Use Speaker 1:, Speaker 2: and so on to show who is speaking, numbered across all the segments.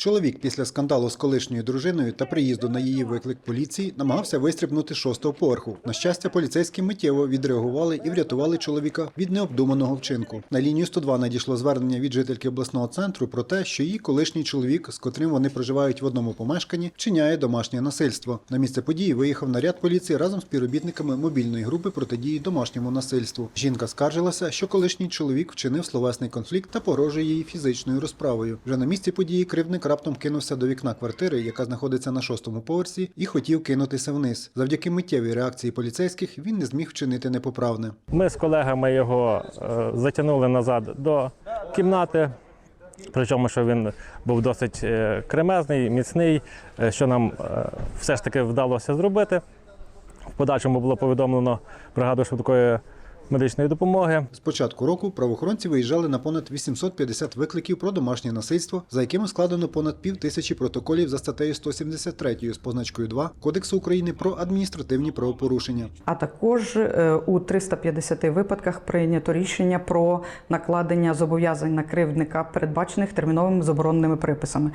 Speaker 1: Чоловік після скандалу з колишньою дружиною та приїзду на її виклик поліції намагався вистрибнути шостого поверху. На щастя, поліцейські миттєво відреагували і врятували чоловіка від необдуманого вчинку. На лінію 102 надійшло звернення від жительки обласного центру про те, що її колишній чоловік, з котрим вони проживають в одному помешканні, вчиняє домашнє насильство. На місце події виїхав наряд поліції разом з співробітниками мобільної групи протидії домашньому насильству. Жінка скаржилася, що колишній чоловік вчинив словесний конфлікт та погрожує їй фізичною розправою. Вже на місці події кривдник раптом кинувся до вікна квартири, яка знаходиться на шостому поверсі, і хотів кинутися вниз. Завдяки миттєвій реакції поліцейських він не зміг вчинити непоправне.
Speaker 2: Ми з колегами його е, затягнули назад до кімнати. Причому, що він був досить е, кремезний, міцний, е, що нам все ж таки вдалося зробити. В подальшому було повідомлено бригаду швидкої медичної допомоги.
Speaker 1: З початку року правоохоронці виїжджали на понад 850 викликів про домашнє насильство, за якими складено понад пів тисячі протоколів за статтею 173 з позначкою 2 Кодексу України про адміністративні правопорушення.
Speaker 3: А також е, у 350 випадках прийнято рішення про накладення зобов'язань на кривдника, передбачених терміновими забороненими приписами.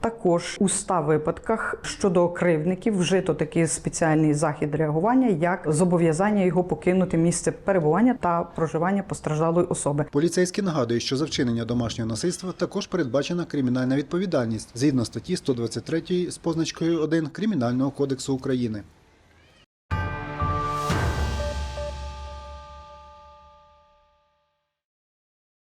Speaker 3: Також у 100 випадках щодо кривдників вжито такий спеціальний захід реагування, як зобов'язання його покинути місце перебування та проживання постраждалої особи.
Speaker 1: Поліцейські нагадують, що за вчинення домашнього насильства також передбачена кримінальна відповідальність згідно статті 123 з позначкою 1 Кримінального кодексу України.